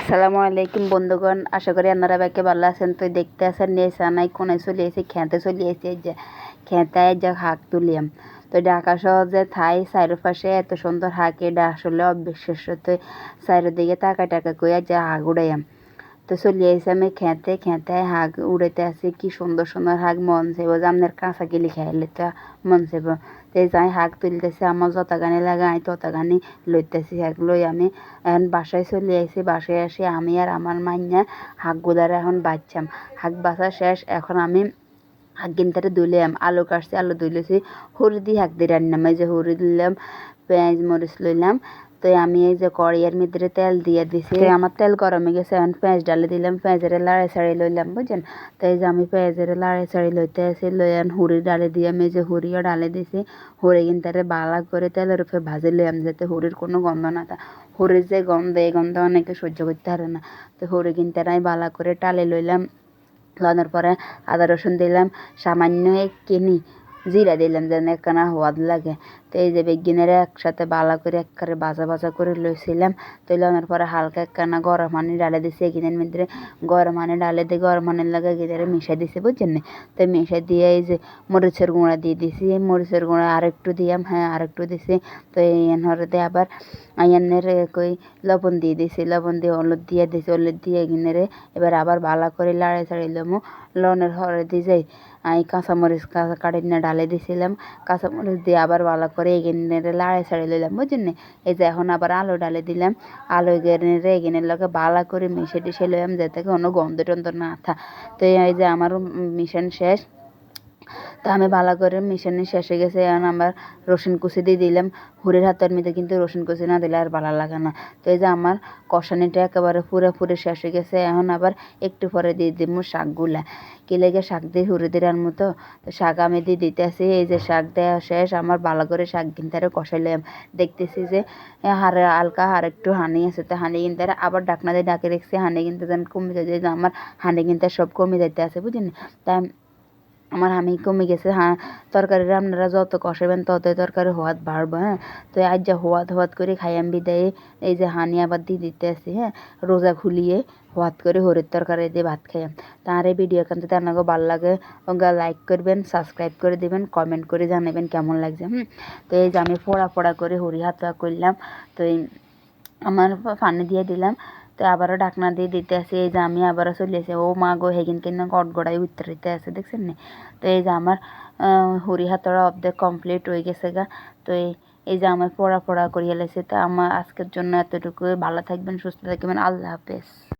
আসসালামু আলাইকুম বন্ধুগণ, আশা করি আপনারা ব্যাকে ভালো আছেন। তো দেখতে আসেন নিয়ে সানাই কোনে চলে এসে খেতে চলে এসে যে খেতে যা হাঁক তুলিয়াম। তো ঢাকা সহজে থাই চারপাশে এত সুন্দর হাঁক এটা আসলে অবিশ্বাস্য। তো চারিদিকে টাকা টাকা কইয়া যা হাঁক উড়াইয়াম। তো চলে এসে আমি খেতে খেতে হাঁক উড়াইতে আসি, কি সুন্দর সুন্দর হাঁক মন চাইব যে আপনার কাঁচা গেলি খাইলে তো মন চাইব তো যাই হাঁক তুলতেছে, আমার যত গানি লাগে আমি তত লইতেছি হাঁক লই আমি। এখন বাসায় চলে আসি বাসায় আসি আমি আর আমার মাইয়া হাঁক গুদারে এখন বাচ্চাম হাঁক বাছা শেষ, এখন আমি হাঁক গিনতারে ধুইলাম আলু কাটছি, আলু ধুইলেছি হরি দিয়ে হাঁক দিয়ে রান্নাম এই যে হরি দিলাম, পেঁয়াজ মরিচ লইলাম তো আমি এই যে কড়াইয়ের ভিতরে তেল দিয়ে দিছি। আমার তেল গরমে গেছে এখন পেঁয়াজ ডালে দিলাম পেঁয়াজের লাড়ে ছাড়ি লইলাম বুঝছেন? তো এই যে আমি পেঁয়াজের লাড়ে ছাড়ি লইতে আসি লই আন হুড়ি ডালে দিয়ে আমি যে হুড়িও ডালে দিছি। হুড়ি কিন্তু বালা করে তেলের উপরে ভাজি লইলাম যাতে হুড়ির কোনো গন্ধ না থাকে হুড়ির যে গন্ধ এই গন্ধ অনেকে সহ্য করতে পারে না। তো হুড়ি কিন্তু আমি বালা করে টালে লইলাম লানোর পরে আদা রসুন দিলাম সামান্য এক কিনি জিরা দিলাম যেন একখানা হওয়াদ লাগে। তো এই যে বেগিনের একসাথে বালা করে একবারে বাজা বাজা করে লইছিলাম, তো লওয়ার পরে হালকা একখানা গরম পানি ডালে দিছি, এগিনের মধ্যে গরম পানি ডালে দিয়ে গরম পানির লাগে গিদারে মিশাই দিছি, বুঝছেন না? তো মিশাই দিয়ে এই যে মরিচের গুঁড়া দিয়ে দিছি মরিচের গুঁড়া আর একটু দিয়াম হ্যাঁ আর একটু দিছি, তো এই হরতে আবার আইনের কই লবণ দিয়ে দিছি, লবণ দিয়ে হলুদ দিয়ে দিছি, হলুদ দিয়ে গিনেরে এবার আবার ভালো করে লাড়ে ছাড়ি লমু লনের হরে দিয়ে যাই আমি কাঁচামরিচ কাঁচা কাটি না ডালে দিছিলাম, কাঁচামরিচ দিয়ে আবার ভালো করে এগিনে লাড়ে ছাড়ি লইলাম বুঝলেন এই যে এখন আবার আলু ডালে দিলাম আলু গেড়ে এগিনের লগে ভালো করে মিশে টিশে লইলাম যাতে কোনো গন্ধ টন্ধ না থা তো এই যে আমার মিশন শেষ তো আমি ভালো করে মিশানো শেষ হয়ে গেছে, এখন আমার রসুন কুচি দিয়ে দিলাম। হুড়ের হাতের মধ্যে কিন্তু রসুন কুচি না দিলে আর ভালো লাগে না। তো এই যে আমার কষানিটা একেবারে পুরোপুরি শেষ হয়ে গেছে, এখন আবার একটু পরে দিয়ে দিব শাকগুলা। কি লেগে শাক দিয়ে হুড়ে দিলার মতো তো? শাক আমি দিয়ে দিতে আসি এই যে শাক দেওয়া শেষ, আমার ভালো করে শাক কিনতে কষাইলাম। দেখতেছি যে হারে হালকা আর একটু হানি আছে, তো হানি কিনতে আবার ডাকনা দিয়ে ডাকে রেখেছি হানি কিনতে যেন কমে যায়, যে আমার হানি কিনতে সব কমে যাইতে আছে বুঝলেন তাই আমার আমি কমে গেছে হ্যাঁ তরকারি আপনারা যত কষাবেন ততই তরকারি হওয়াত বাড়বে হ্যাঁ। তো আজ যা হওয়াত হওয়াত করে খাইয়াম বিদায়ে, এই যে হানি আবার দিয়ে দিতে আসি হ্যাঁ রোজা খুলিয়ে হওয়াত করে হরির তরকারি দিয়ে ভাত খাইয়াম। তার এই ভিডিও কিন্তু আপনাকে ভালো লাগে, ওগা লাইক করবেন, সাবস্ক্রাইব করে দেবেন, কমেন্ট করে জানাবেন কেমন লাগছে, হুম। তো এই যে আমি ফোড়া ফোড়া করে হরি হাত করলাম, তো এই আমার পানি দিয়ে দিলাম তো আবারও ডাকনা দিয়ে দিতে আসে। এই যে আমি আবারও চলে আসে। ও মা গো হেগিন কিনা উত্তর দিতে আসে, দেখছেন না? তো এই যে আমার হুড়ি হাতর অর্ধেক কমপ্লিট হয়ে গেছে গা। তো এই এই যে আমার পড়া পড়া করিয়া লেছে তো আমার আজকের জন্য এতটুকু ভালো থাকবেন, সুস্থ থাকবেন। আল্লাহ হাফেজ।